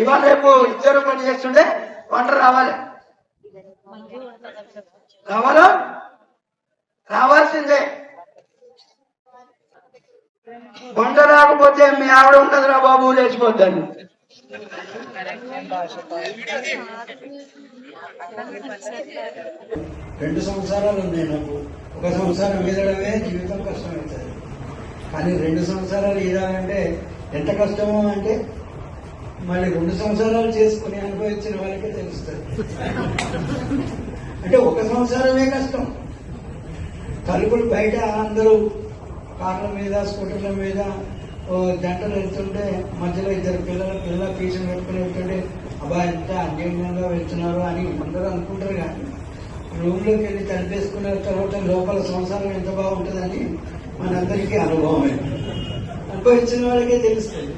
ఇవాళ రేపు ఇద్దరు పని చేస్తుండే వంట రావాలి. రావాలా రావాల్సిందే. వంట రాకపోతే మీ ఆవిడ ఉండదురా బాబు లేచిపోద్దాన్ని రెండు సంవత్సరాలు ఉన్నాయి నాకు. ఒక సంవత్సరం ఈదడమే జీవితం కష్టమవుతుంది కానీ రెండు సంవత్సరాలు ఈదాలంటే ఎంత కష్టమో అంటే మళ్ళీ రెండు సంవత్సరాలు చేసుకుని అనుభవించిన వాళ్ళకే తెలుస్తుంది. అంటే ఒక సంవత్సరమే కష్టం. తలుపులు బయట అందరూ కార్ల మీద స్కూటర్ల మీద ఓ జంటలు వెళ్తుంటే మధ్యలో ఇద్దరు పిల్లల పిల్లల పీసులు పెట్టుకుని వెళ్తుంటే అబ్బా ఎంత అన్యోన్యంగా వెళ్తున్నారు అని అందరూ అనుకుంటారు కానీ రూమ్లోకి వెళ్ళి తలిపేసుకున్న తర్వాత లోపల సంసారం ఎంత బాగుంటుందని మనందరికీ అనుభవమే. అనుభవించిన వాళ్ళకే తెలుస్తుంది.